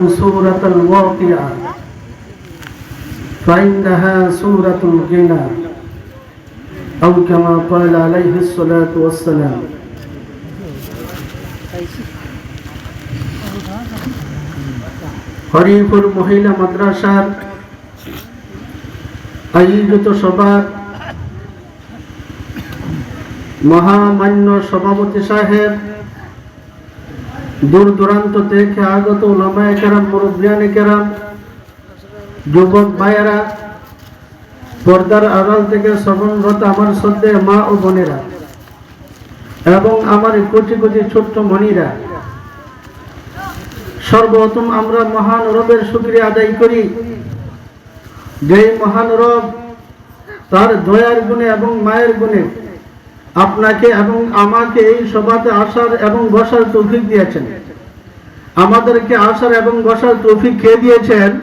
سورة الواقعة فإنها سورة الغنى أو كما قال عليه الصلاة والسلام হরিপুর মহিলা মাদ্রাসার আয়োজিত সভার মহামান্য সভাপতি সাহেব দূর দূরান্ত থেকে আগত ওলামায় কেরাম, মুরব্বিয়ানে কেরাম, যুবক ভাইয়েরা, পর্দার আড়াল থেকে শ্রবণরত আমার শ্রদ্ধে মা ও বোনেরা এবং আমার কোটি কোটি ছোট্ট মণিরা সর্বপ্রথম আমরা মহান রবের শুক্রিয়া আদায় করি। যে মহান রব তার দয়ার গুণে এবং মায়ের গুণে আপনাকে এবং আমাকে এই সভাতে আসার এবং বসার তৌফিক দিয়েছেন। আমাদেরকে আসার এবং বসার তৌফিক কে দিয়েছেন?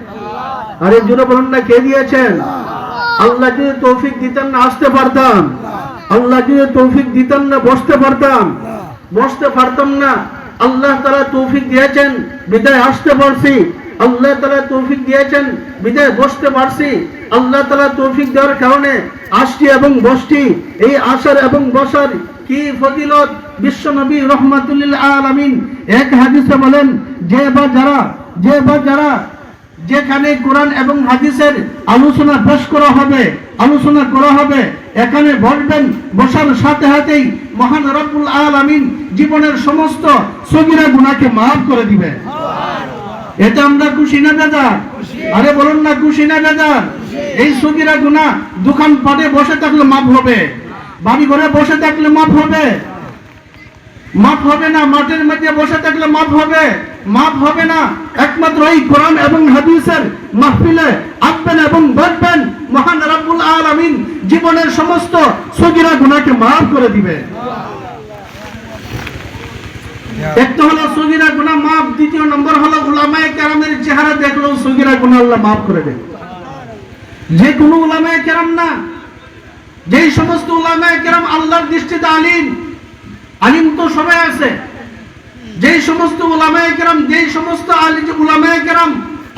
আরে বলুন না, কে দিয়েছেন? আল্লাহ যদি তৌফিক দিতেন না আসতে পারতাম। আল্লাহ যদি তৌফিক দিতেন না বসতে পারতাম। বসতে পারতাম না। আল্লাহ তারা তৌফিক দিয়েছেন, বিদায় আসতে পারছি। আল্লাহ তালা তৌফিক দিয়েছেন, বিদায় বসতে পারছি। আল্লাহ তালা তৌফিক দেওয়ার কারণে আসছি এবং বসছি। এই আসার এবং বসার কি ফজিলত? বিশ্ব নবী রহমাতুল্লিল আলামিন এক হাদিসে বলেন, যে বা যারা, যে বা যারা যেখানে কোরআন এবং হাদিসের আলোচনা পেশ করা হবে, আলোচনা করা হবে, এখানে বসবেন, বসার সাথে সাথেই মহান রব্বুল আলামিন জীবনের সমস্ত সগিরা গুণাকে মাফ করে দিবে এটা আমরা খুশি না বেজার আরে বলুন না খুশি না বেজার এই সগিরা গুনা দোকান পাটে বসে থাকলে মাপ হবে। বাড়ি ঘরে বসে থাকলে মাপ হবে। মাপ হবে না মাঠের মধ্যে বসে থাকলে মাপ হবে। মাপ হবে না একমাত্র এই কোরআন এবং হাদিসের মাহফিলে আসবেন এবং বসবেন মহান রাব্বুল আলামিন। জীবনের সমস্ত সগিরা গুনাহকে মাফ করে দিবে। একটা হলো সগিরা গুনাহ মাফ দ্বিতীয় নম্বর হলো চেহারা দেখলেও সগিরা গুনাহ আল্লাহ মাফ করে দেন যে কোনো উলামায়ে কেরাম না। যেই সমস্ত উলামায়ে কেরাম আল্লাহর দৃষ্টিতে আলিম আলিম তো সবাই আছে। যেই সমস্ত উলামায়ে কেরাম, যেই সমস্ত উলামায়ে কেরাম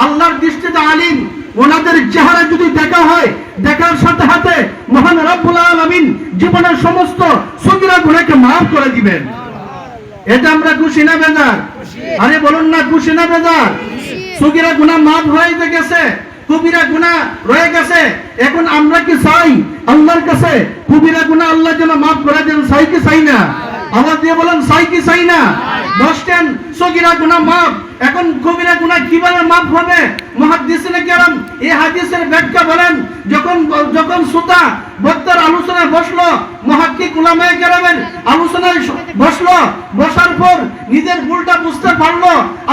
আল্লাহর দৃষ্টিতে আলিম, ওনাদের চেহারা যদি দেখা হয়, দেখার সাথে সাথে মহান রব্বুল আলামিন জীবনের সমস্ত সগিরা গুনাহকে মাফ করে দিবেন। এটা আমরা খুশি না বেজার? আরে বলুন না, খুশি না বেজার? সগিরা গুনাহ মাফ হয়ে গেছে কবিরা গুনাহ রয়ে গেছে, এখন আমরা কি চাই? আল্লাহর কাছে কবিরা গুনাহ আল্লাহ যেন মাফ করে দেন চাই কি চাই না? আওয়াজ দিয়ে বলেন, চাই কি চাই না? বসতেন সগিরা গুনাহ মাফ। এখন কবিরা গুনাহ কীভাবে মাফ হবে? কেরাম এই হাদিসের ব্যাখ্যা বলেন, যখন যখন সুতা বক্তার আলোচনায় বসল মুহাক্কিক উলামায়ে কেরামের আলোচনায় বসল, বসার পর নিজের ভুলটা বুঝতে পারল,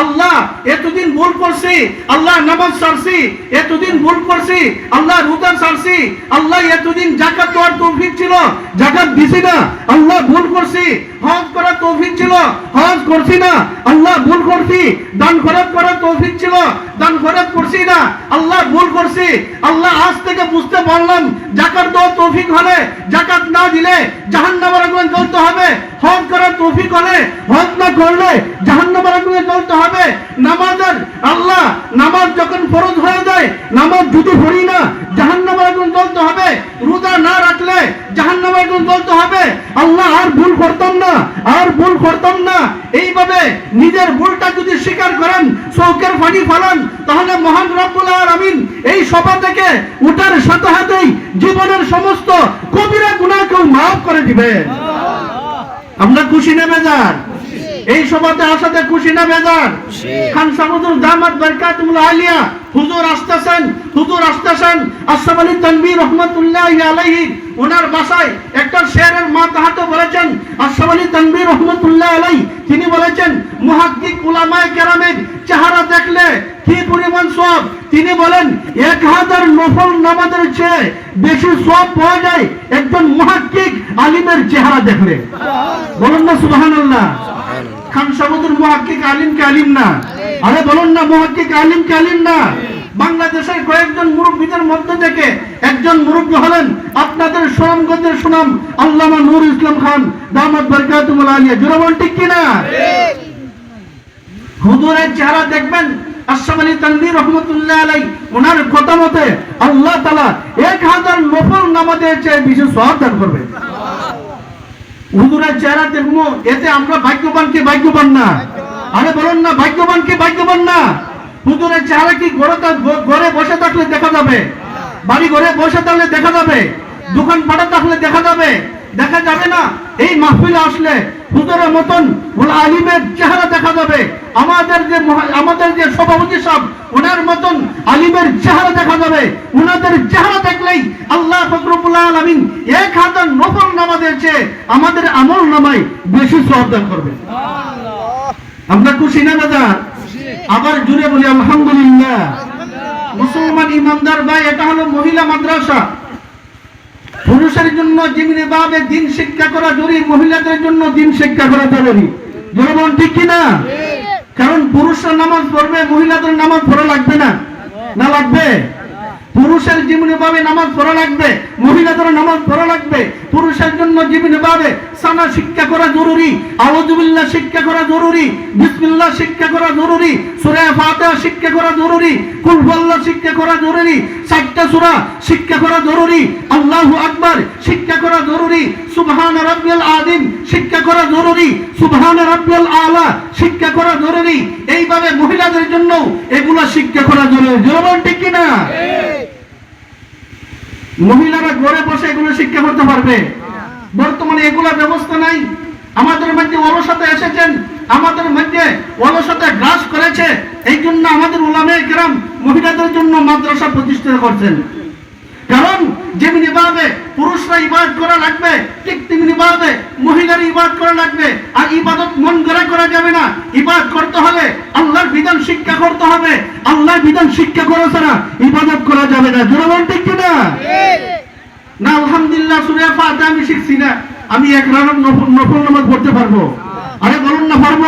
আল্লাহ এতদিন ভুল করছি, আল্লাহ নামাজ ছাড়ছি এতদিন ভুল করছি, আল্লাহ রোজা ছাড়ছি আল্লাহ এতদিন জাকাত দেওয়ার তৌফিক ছিল জাকাত দিছি না, আল্লাহ ভুল করছি, হজ করার তৌফিক ছিল, হজ করছি না, আল্লাহ ভুল করছি, দান খরচ করার তৌফিক ছিল দান খরচ করছি না, আল্লাহ ভুল করছি। আল্লাহ আজ থেকে বুঝতে পারলাম, জাকাত দেওয়ার তৌফিক হলে, জাকাত না দিলে জাহান্নামের আগুনে জ্বলতে হবে। হজ করার তৌফিক হলে, হজ না করলে জাহান্নামের আগুনে জ্বলতে হবে। নামাজের, আল্লাহ, নামাজ যখন ফরজ হয়ে যায়, নামাজ দুটো পড়ি না, জাহান্নামের আগুন জ্বলতে হবে। রোজা না রাখলে জাহান্নামের আগুন জ্বলতে হবে আল্লাহ আর ভুল করতাম না, আর ভুল করতাম না। এইভাবে নিজের ভুলটা যদি স্বীকার করেন, চৌকের ফাঁড়ি ফালান, তাহলে মহান রব্বুল আমিন এই সভা থেকে উঠার সাথে সাথেই জীবনের সমস্ত কবিরা গুণাকেও মাফ করে দিবে আমরা খুশি নেমে বেজার? এই সভাতে আসাতে খুশি না বেজার? খান সামুদুল দামাত বরকাতুল আলিয়া হুজুর আসতেছেন হুজুর আসতেছেন। আশরাফ আলী তানবীর রহমাতুল্লাহ আলাইহি। ওনার বাসায় একটা শেরের মা তাহাতে বলেছেন আশরাফ আলী তানবীর রহমাতুল্লাহ আলাইহি। তিনি বলেছেন মুহাক্কিক উলামায়ে কেরামের চেহারা দেখলে কি পরিমাণ সব তিনি বলেন এক হাজার নফল নামাজের চেয়ে বেশি সব পাওয়া যায় একজন মুহাক্কিক আলিমের চেহারা দেখলে। বলুন না সুবহানাল্লাহ। খান সামুদুর মুহাক্কিক আলিম কে আলিম না? আরে বলুন না, মুহাক্কিক আলিম কে আলিম না? বাংলাদেশের কয়েকজন মুরব্বীদের মধ্যে থেকে একজন মুরব্বী হলেন আপনাদের সুনামগঞ্জের সুনাম আল্লামা নূর ইসলাম খান, দামাত বরকাতুল আলিয়া। জোরে ঠিক কিনা? হুজুরের চেহারা দেখবেন আল্লাহ তাআলা এক হাজার নফল নামাজের চেয়ে বেশি দান করবে হুজুরের চেহারা দেখব, এতে আমরা ভাগ্যবান কে ভাগ্যবান না। আরে বলুন না ভাগ্যবান কে ভাগ্যবান না। হুজুরের চেহারা কি ঘরে বসে থাকলে দেখা যাবে? বাড়ি ঘরে বসে থাকলে দেখা যাবে? দোকান পাটা থাকলে দেখা যাবে? দেখা যাবে না? এই মাহফিলে আসলে হুজুরের মতন আলিমের চেহারা দেখা যাবে। আমাদের যে আমাদের যে সভাপতি সাহেব ওনার মতন আলিমের চেহারা দেখা যাবে। ওনাদের চেহারা দেখলেই আল্লাহ ফকরুল্লাহ আলমিন এক হাজার নফল নামাজের চেয়ে আমাদের আমল নামায় বেশি শ্রদ্ধা করবে। আমরা খুশি না দাদা আবার জুড়ে বলি আলহামদুলিল্লাহ। মুসলমান ইমানদার ভাই এটা হলো মহিলা মাদ্রাসা। পুরুষের জন্য যেমনি ভাবে দিন শিক্ষা করা জরুরি, মহিলাদের জন্য দিন শিক্ষা করা জরুরি। জনগণ ঠিক কিনা? কারণ পুরুষরা নামাজ পড়বে, মহিলাদের নামাজ পড়া লাগবে না। না লাগবে? পুরুষের জীবনে ভাবে নামাজ পড়া লাগবে, মহিলাদের নামাজ পড়া লাগবে পুরুষের জন্য জীবনে ভাবে সানা শিক্ষা করা জরুরি আউযুবিল্লাহ শিক্ষা করা জরুরি বিসমিল্লাহ শিক্ষা করা জরুরি সূরা ফাতিহা শিক্ষা করা জরুরি কুল হুয়াল্লাহ শিক্ষা করা জরুরি চারটা সূরা শিক্ষা করা জরুরি আল্লাহু আকবার শিক্ষা করা জরুরি সুবহান রাব্বিয়াল আযীম শিক্ষা করা জরুরি সুবহান রাব্বিয়াল আলা শিক্ষা করা জরুরি এইভাবে মহিলাদের জন্য এগুলা শিক্ষা করা জরুরি জরুরি ঠিক কি না মহিলারা ঘরে বসে এগুলো শিক্ষা করতে পারবে। বর্তমানে এগুলা ব্যবস্থা নাই। আমাদের মধ্যে অলসতা এসেছেন। আমাদের মধ্যে অলসতা গ্রাস করেছে। এই জন্য আমাদের ওলামে গ্রাম মহিলাদের জন্য মাদ্রাসা প্রতিষ্ঠা করছেন। কারণ যেমনি ভাবে পুরুষরা ইবাদ করা লাগবে, ঠিক তেমনি ভাবে মহিলার ইবাদ করা লাগবে। আর ইবাদত মন করে করা যাবে না। ইবাদ করতে হলে আল্লাহর বিধান শিক্ষা করতে হবে। আল্লাহর বিধান শিক্ষা করা ছাড়া ইবাদত করা যাবে না। জনগণ ঠিক কিনা? না, আলহামদুলিল্লাহ, সুরে ফাতে আমি শিখছি না। আমি এক নফল নফল নামাজ পড়তে পারব। আরে বলুন না, পারব?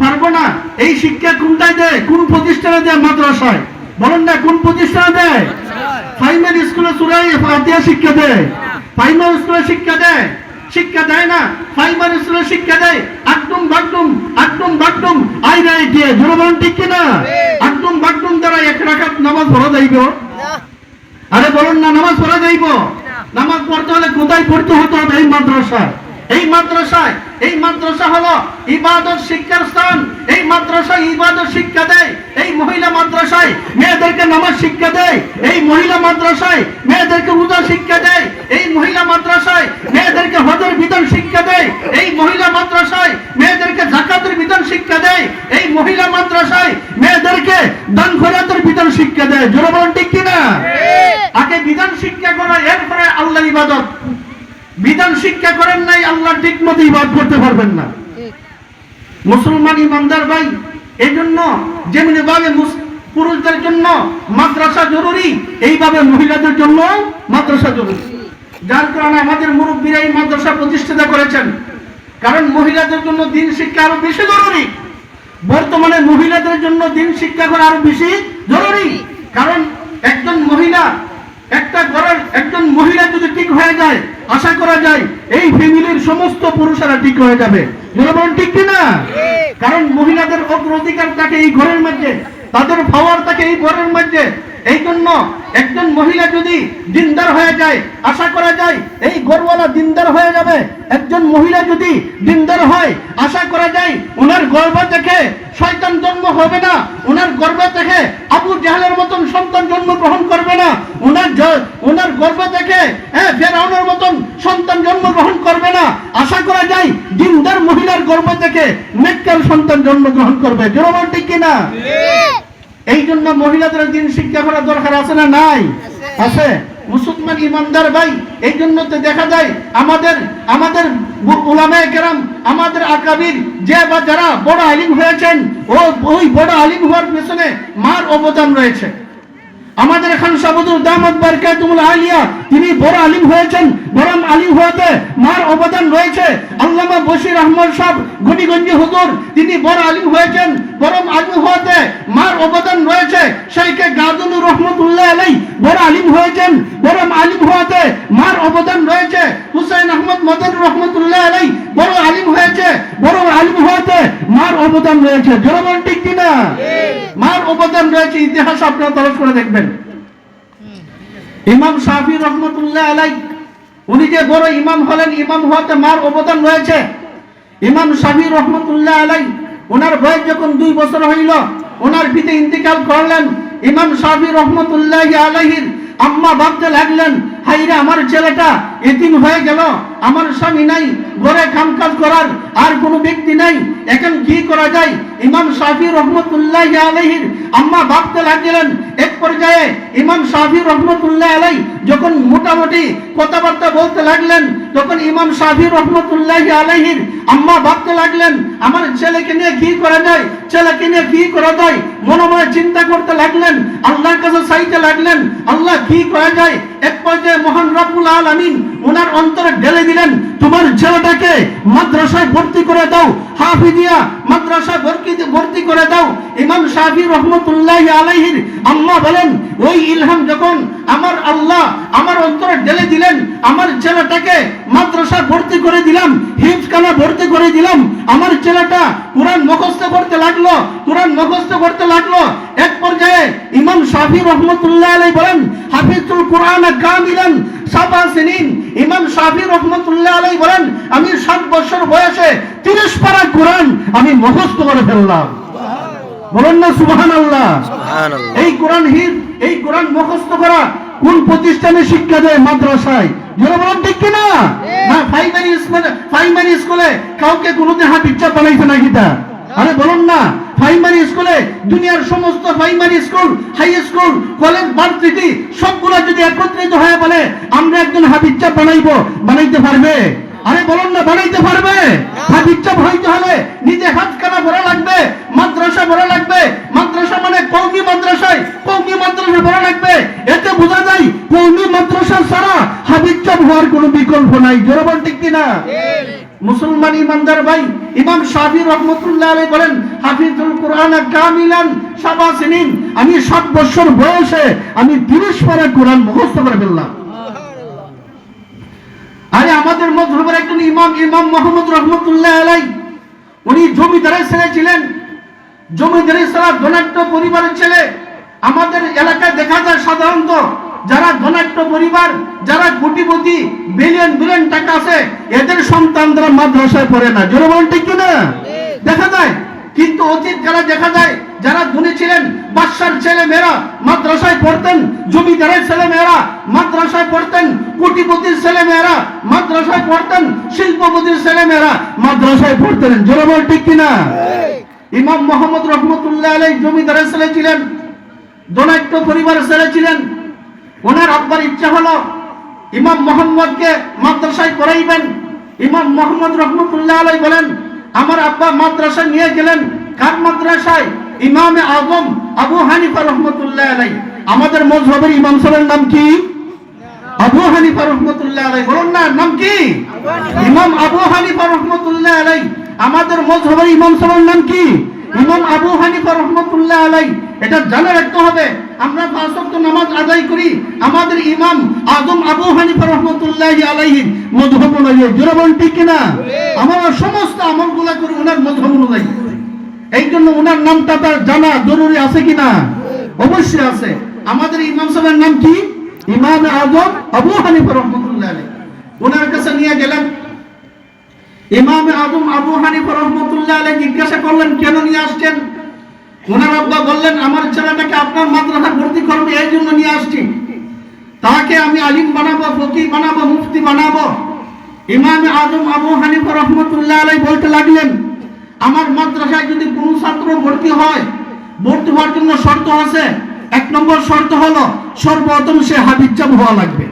পারব না। এই শিক্ষা কোনটায় দেয়? কোন প্রতিষ্ঠানে দেয়? মাদ্রাসায়। বলুন না, কোন প্রতিষ্ঠানে দেয়? প্রাইমারি স্কুলে সুরাই ফাতিহা শিক্ষা দেয়। প্রাইমারি স্কুলে শিক্ষা দেয়। শিক্ষা দেয় না প্রাইমারি স্কুলে শিক্ষা দেয়। একদম বাগডুম একদম বাগডুম। আই রাই দিয়ে জোরবন ঠিক কিনা? একদম বাগডুম দ্বারা এক রাখাত নামাজ পড়া যাইব। আরে বলুন না, নামাজ পড়া যাইব? নামাজ পড়তে হলে কোথায় পড়তে হতো এই মাদ্রাসায়? এই মাদ্রাসায় এই মাদ্রাসা হলো ইবাদত শিক্ষার স্থান। এই মাদ্রাসায় ইবাদত শিক্ষা দেয়। এই মহিলা মাদ্রাসায় মেয়েদেরকে নামাজ শিক্ষা দেয়। এই মহিলা মাদ্রাসায় মেয়েদেরকে রোজা শিক্ষা দেয়। এই মহিলা মাদ্রাসায় মেয়েদেরকে হজের বিধান শিক্ষা দেয়। এই মহিলা মাদ্রাসায় মেয়েদেরকে জাকাতের বিধান শিক্ষা দেয়। এই মহিলা মাদ্রাসায় মেয়েদেরকে দান খরাতের বিধান শিক্ষা দেয়। জোরে বলুন ঠিক কিনা? আগে বিধান শিক্ষা করা এরপরে আল্লাহ ইবাদত। বিধান শিক্ষা করেন নাই আল্লাহ ঠিক মতো ইবাদ করতে পারবেন না। মুসলমান ইমানদার ভাই এই জন্য যেমনি ভাবে পুরুষদের জন্য মাদ্রাসা জরুরি এইভাবে মহিলাদের জন্য মাদ্রাসা জরুরি। যার কারণে আমাদের মুরব্বীরা এই মাদ্রাসা প্রতিষ্ঠিত করেছেন। কারণ মহিলাদের জন্য দিন শিক্ষা আরও বেশি জরুরি। বর্তমানে মহিলাদের জন্য দিন শিক্ষা করা আরও বেশি জরুরি। কারণ একজন মহিলা একটা ঘরের একজন মহিলা যদি ঠিক হয়ে যায় আশা করা যায় এই ফ্যামিলির সমস্ত পুরুষেরা ঠিক হয়ে যাবে। জনগণ ঠিক কিনা? কারণ মহিলাদের অগ্রাধিকার থাকে এই ঘরের মধ্যে তাদের পাওয়ার থাকে এই ঘরের মধ্যে। এই জন্য একজন মহিলা যদি দিনদার হয়ে যায় আশা করা যায় এই গর্বলা দিনদার হয়ে যাবে। একজন মহিলা যদি দিনদার হয় আশা করা যায় ওনার গর্ব থেকে শয়তান জন্ম হবে না ওনার গর্ব থেকে আবু জাহালের মতন সন্তান জন্মগ্রহণ করবে না ওনার ওনার গর্ব থেকে হ্যাঁ ফেরাউনের মতন সন্তান জন্মগ্রহণ করবে না। আশা করা যায় দিনদার মহিলার গর্ব থেকে মেক্কার সন্তান জন্মগ্রহণ করবে। জনগণ ঠিক কিনা? এই জন্য মহিলাদের দিন শিক্ষা করার দরকার আছে না নাই? আছে? মুসলমান ইমানদার ভাই, এই জন্য তো দেখা যায় আমাদের আমাদের ওলামায় কেরাম, আমাদের আকাবির যে বা যারা বড় আলিম হয়েছেন, ও ওই বড় আলিম হওয়ার পেছনে মার অবদান রয়েছে। আমাদের খান সাবুদুর দামাত বারকাতুল আলিয়া। তিনি বড় আলিম হয়েছেন বড় আলিম হতে মার অবদান রয়েছে। আল্লামা বশির আহমদ সাহেব গনিগঞ্জি হুজুর, তিনি বড় আলিম হয়েছেন বড় আলিম হতে মার অবদান রয়েছে। শাইখে গাজুলুর রহমতুল্লাহ আলাই বড় আলিম হয়েছেন বড় আলিম হতে মার অবদান রয়েছে। হুসাইন আহমদ মদন রহমতুল্লাহ আলাই বড় আলিম হয়েছে বড় আলিম হতে মার অবদান রয়েছে। জনগণ ঠিক কিনা? মার অবদান রয়েছে, ইতিহাস আপনারা তরস করে দেখবেন। ইমাম শাফি রহমতুল্লাহ আলাই উনি যে বড় ইমাম হলেন, ইমাম হওয়াতে মার অবদান রয়েছে। ইমাম শাফি রহমতুল্লাহ আলাই ওনার বয়স যখন দুই বছর হইল, ওনার ভিতে ইন্তিকাল করলেন। ইমাম শাফি রহমতুল্লাহ আলাইহির আম্মা ভাবতে লাগলেন, হাইরে আমার ছেলেটা, এতিম হয়ে গেল, আমার স্বামী নাই, ঘরে কামকাজ করার আর কোনো ব্যক্তি নাই, এখন কি করা যায়? ইমাম শাফি রহমতুল্লাহ আলাইহির আম্মা ভাবতে লাগলেন, এক পর্যায়ে ইমাম শাফি রহমতুল্লাহ আলাই যখন মোটামুটি কথাবার্তা বলতে লাগলেন, তখন ইমাম শাফি রহমতুল্লাহ আলাইহির আম্মা ভাবতে লাগলেন, আমার ছেলেকে নিয়ে কি করা যায়? ছেলেকে নিয়ে কি করা যায়? মনে মনে চিন্তা করতে লাগলেন, আল্লাহর কাছে চাইতে লাগলেন, আল্লাহ কি করা যায় এক পর্যায়ে মহান রব্বুল আলামিন ওনার অন্তরে ঢেলে দিলেন, তোমার ছেলেটাকে মাদ্রাসায় ভর্তি করে দাও, হাফিজিয়া মাদ্রাসায় ভর্তি করে দাও। ইমাম শাফি রহমতুল্লাহ আলাইহির আম্মা বলেন, ওই ইলহাম যখন আমার আল্লাহ আমার অন্তরে ঢেলে দিলেন, আমার ছেলেটাকে মাদ্রাসায় ভর্তি করে দিলাম হিফখানা ভর্তি করে দিলাম, আমার ছেলেটা কোরআন মুখস্থ করতে লাগল, কোরআন মুখস্থ করতে লাগল। এক পর্যায়ে ইমাম শাফি রহমতুল্লাহ আলাই বলেন, হাফিজুল কোরআন কামিলান সিনিন। ইমাম শাফি রহমতুল্লাহ আলাই বলেন আমি সাত বছর বয়সে তিরিশ পারা কোরআন আমি মুখস্থ করে ফেললাম। বলেন না সুবহানাল্লাহ। সুবহানাল্লাহ। এই কোরআন হির এই কোরআন মুখস্থ করা কোন প্রতিষ্ঠানে শিক্ষা দেয় মাদ্রাসায়? যারা বলেন ঠিক কিনা না? প্রাইমারি স্কুলে প্রাইমারি স্কুলে কাউকে কোনোদিন হাত ইচ্ছা বানাইছে নাকি তা? আরে বলুন না প্রাইমারি স্কুলে দুনিয়ার সমস্ত primary school high school college varsity সবগুলো যদি একত্রিত হয়ে বলে আমরা একজন হাবিচ্চা বানাইবো বানাইতে পারবে? আরে বলুন না বানাইতে পারবে? হাবিচ্চা হইতে হলে নিজে হাত কানা ভরা লাগবে মাদ্রাসা ভরা লাগবে মাদ্রাসা মানে কৌমি মাদ্রাসায় কৌমি মাদ্রাসা ভরা লাগবে। এতে বোঝা যায় কৌমি মাদ্রাসা ছাড়া হাবিচ্চা হওয়ার কোনো বিকল্প নাই। জোরবল ঠিক কিনা? মুসলমান ইমানদার ভাই ইমাম শাফি রহমতুল্লাহ আলাই বলেন হাফিজুল কোরআন কামিলান সাবা সিনিন আমি সাত বছর বয়সে আমি তিরিশ পারা কোরআন মুখস্থ করে ফেললাম। আরে আমাদের মজহবের একজন ইমাম ইমাম মোহাম্মদ রহমতুল্লাহ আলাই উনি জমিদারের ছেলে ছিলেন। জমিদারের ছাড়া ধনাঢ্য পরিবারের ছেলে। আমাদের এলাকায় দেখা যায় সাধারণত যারা ধনাঢ্য পরিবার, যারা কোটিপতি বিলিয়ন বিলিয়ন টাকা আছে, এদের সন্তানরা মাদ্রাসায় পড়ে না, জোরে বলেন ঠিক কিনা? দেখা যায়, কিন্তু অতীত যারা দেখা যায়, যারা ধনী ছিলেন, বাদশার ছেলে মেয়েরা মাদ্রাসায় পড়তেন, জমিদারের ছেলে মেয়েরা মাদ্রাসায় পড়তেন, কোটিপতির ছেলে মেয়েরা মাদ্রাসায় পড়তেন, শিল্পপতির ছেলে মেয়েরা মাদ্রাসায় পড়তেন, জোরে বল ঠিক কিনা? ইমাম মোহাম্মদ রহমতুল্লাহ আলাই জমিদারের ছেলে ছিলেন ধনাঢ্য পরিবারের ছেলে ছিলেন ওনার আব্বার ইচ্ছা হলো ইমাম মোহাম্মদকে মাদ্রাসায় পড়াইবেন। ইমাম মোহাম্মদ রহমতুল্লাহ আলাই বলেন, আমার আব্বা মাদ্রাসায় নিয়ে গেলেন। কার মাদ্রাসায়? ইমামে আজম আবু হানিফা রহমতুল্লাহ আলাই। আমাদের মজহবের ইমাম সাহেবের নাম কি? আবু হানিফা রহমতুল্লাহ আলাই। বলুন না, নাম কি? ইমাম আবু হানিফা রহমতুল্লাহ আলাই। আমাদের মজহবের ইমাম সাহেবের নাম কি? ইমাম আবু হানিফা রহমতুল্লাহ আলাই। এটা জানা রাখতে হবে। আমরা পাঁচ ওয়াক্ত নামাজ আদায় করি। আমাদের ইমাম আজম আবু হানিফা রহমতুল্লাহ আলাইহি মজহব অনুযায়ী, জোরে ঠিক কিনা? আমরা সমস্ত আমলগুলা করি, ওনার মজহব অনুযায়ী। এই জন্য ওনার নামটা তার জানা জরুরি আছে কিনা? অবশ্যই আছে। আমাদের ইমাম সাহেবের নাম কি? ইমাম আজম আবু হানিফা রহমতুল্লাহ আলাইহি। ওনার কাছে নিয়ে গেলেন ইমাম আজম আবু হানিফা রহমতুল্লাহ আলাইহি জিজ্ঞাসা করলেন, কেন নিয়ে আসছেন? ওনার আব্বা বললেন, আমার ছেলেটাকে আপনার মাদ্রাসা ভর্তি করবে, এই জন্য নিয়ে আসছি। তাকে আমি আলিম বানাবো, ফকির বানাবো, মুফতি বানাবো। ইমাম আজম আবু হানিফা রহমতুল্লাহ আলাই বলতে লাগলেন, আমার মাদ্রাসায় যদি কোনো ছাত্র ভর্তি হয়, ভর্তি হওয়ার জন্য শর্ত আছে। এক নম্বর শর্ত হলো, সর্বপ্রথম সে হাবিজাব হওয়া লাগবে।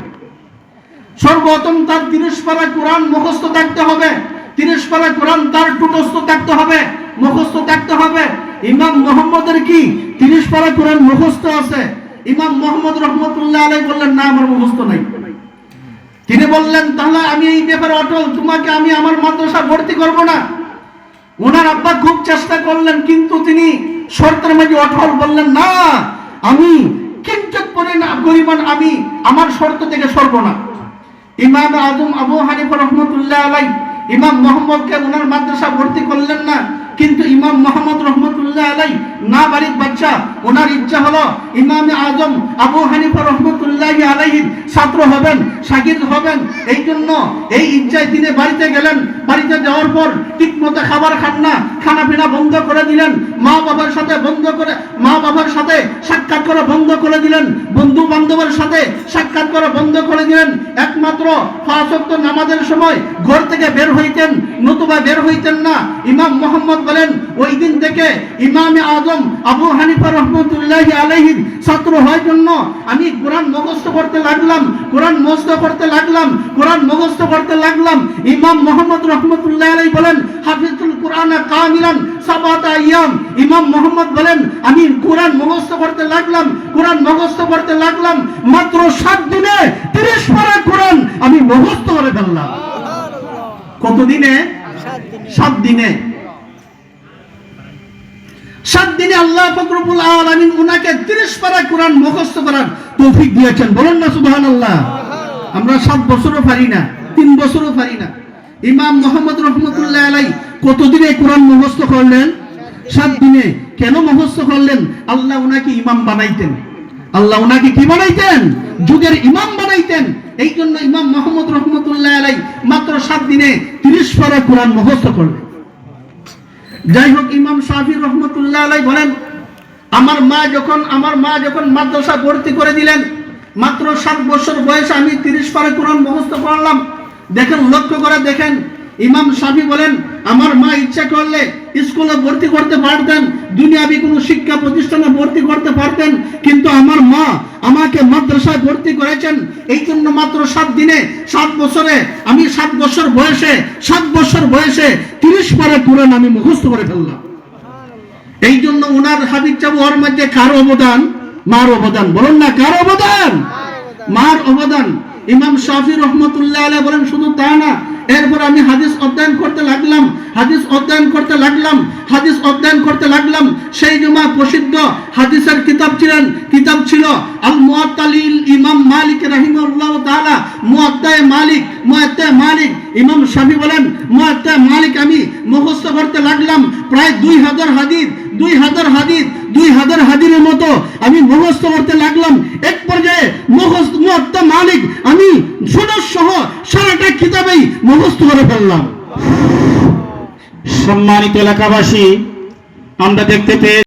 সর্বপ্রথম তার তিরিশ পারা কোরআন মুখস্থ থাকতে হবে তিরিশ পারা কোরআন তার টুটস্থ থাকতে হবে, মুখস্থ থাকতে হবে। ইমাম মোহাম্মদের কি? তিরিশ পারা কোরআন মুখস্থ আছে। ইমাম মোহাম্মদ রহমতুল্লাহ আলাই বললেন, না, আমার মুখস্থ নাই। তিনি বললেন, তাহলে আমি এই ব্যাপারে অটল, তোমাকে আমি আমার মাদ্রাসা ভর্তি করব না? ওনার আব্বা খুব চেষ্টা করলেন, কিন্তু তিনি শর্তের মাঝে অটল বললেন, না, আমি কিঞ্চিত পরিমাণ আমি আমার শর্ত থেকে সরব না। ইমাম আজম আবু হানিফা রহমতুল্লাহ আলাই ইমাম মোহাম্মদকে ওনার মাদ্রাসা ভর্তি করলেন না, কিন্তু ইমাম মোহাম্মদ রহমতুল্লাহ না বাড়ির বাচ্চা, ওনার ইচ্ছা হলো ইমাম আজম আবু হানিফা রহমতুল্লাহ আলাইহির ছাত্র হবেন সাকিদ হবেন। এই জন্য এই ইচ্ছায় তিনি বাড়িতে গেলেন। বাড়িতে যাওয়ার পর ঠিক মতো খাবার খান না খানা পিনা বন্ধ করে দিলেন, মা বাবার সাথে বন্ধ করে, মা বাবার সাথে সাক্ষাৎ করা বন্ধ করে দিলেন, বন্ধু বান্ধবের সাথে সাক্ষাৎ করা বন্ধ করে দিলেন। একমাত্র ফাঁসক্ত নামাজের সময় ঘর থেকে বের হইতেন, নতুবা বের হইতেন না। ইমাম মোহাম্মদ বলেন, ওই দিন থেকে ইমাম আজম আবু হানিফা রহমতুল্লাহ আলহির ছাত্র হওয়ার জন্য আমি কোরআন মুখস্থ করতে লাগলাম, কোরআন মুখস্থ করতে লাগলাম, কোরআন মুখস্থ করতে লাগলাম। ইমাম মোহাম্মদ রহমতুল্লাহ আলাই বলেন হাফিজুল কোরআন কামিলান সাবাতা ইয়াম ইমাম মোহাম্মদ বলেন আমি কোরআন মুখস্থ করতে লাগলাম কোরআন মুখস্থ করতে লাগলাম মাত্র সাত দিনে তিরিশ পারা কোরআন আমি মুখস্থ করে ফেললাম। কত দিনে। সাত দিনে। সাত দিনে আল্লাহ ফকরবুল আলমিন উনাকে তিরিশ পারা কোরআন মুখস্থ করার তৌফিক দিয়েছেন। বলেন না সুবহান আল্লাহ আমরা সাত বছরও পারি না তিন বছরও পারি না। ইমাম মোহাম্মদ রহমতুল্লাহ আলাই কতদিনে কোরআন মুখস্থ করলেন? সাত দিনে। কেন মুখস্থ করলেন? আল্লাহ উনাকে ইমাম বানাইতেন। আল্লাহ উনাকে কি বানাইতেন? যুগের ইমাম বানাইতেন। এই জন্য ইমাম মোহাম্মদ রহমতুল্লাহ আলাই মাত্র সাত দিনে তিরিশ পারা কোরআন মুখস্থ করলেন। যাই হোক, ইমাম শাহি রহমতুল্লাহ আলাই বলেন, আমার মা যখন আমার মা যখন মাদ্রাসা ভর্তি করে দিলেন, মাত্র সাত বছর বয়সে আমি তিরিশ পারে কোরআন মুখস্থ করলাম। দেখেন, লক্ষ্য করে দেখেন, ইমাম সাফি বলেন, আমার মা ইচ্ছা করলে স্কুলে ভর্তি করতে পারতেন, দুনিয়াবি কোনো শিক্ষা প্রতিষ্ঠানে ভর্তি করতে পারতেন, কিন্তু আমার মা আমাকে মাদ্রাসায় ভর্তি করেছেন। এই জন্য মাত্র সাত দিনে, সাত বছরে, আমি সাত বছর বয়সে, সাত বছর বয়সে তিরিশ পারে কোরআন আমি মুখস্থ করে ফেললাম। এই জন্য ওনার হাবিব চাবু ওর মধ্যে কার অবদান, মার অবদান, বলুন না, কার অবদান? মার অবদান। ইমাম শাফি রহমতুল্লাহ আলাইহি বলেন, শুধু তা না, এরপর আমি হাদিস অধ্যয়ন করতে লাগলাম, হাদিস অধ্যয়ন করতে লাগলাম, হাদিস অধ্যয়ন করতে লাগলাম। সেই জমা প্রসিদ্ধ হাদিসের কিতাব ছিলেন, কিতাব ছিল আল মুআত্তালিল ইমাম মালিক রাহিমাহুল্লাহ তাআলা। মুআত্তায়ে মালিক মুআত্তায়ে মালিক, ইমাম শাফি বলেন, মুআত্তায়ে মালিক আমি মুখস্থ করতে লাগলাম, প্রায় দুই হাজার হাদিস, দুই হাজার হাদিস, দুই হাজার হাদিসের মতো আমি মুখস্থ করতে লাগলাম। এক পর্যায়ে মুআত্তা মালিক, আমি সুনদ সহ সারাটা কিতাবেই মুখস্থ করে ফেললাম। সম্মানিত এলাকাবাসী, আমরা দেখতে পেয়ে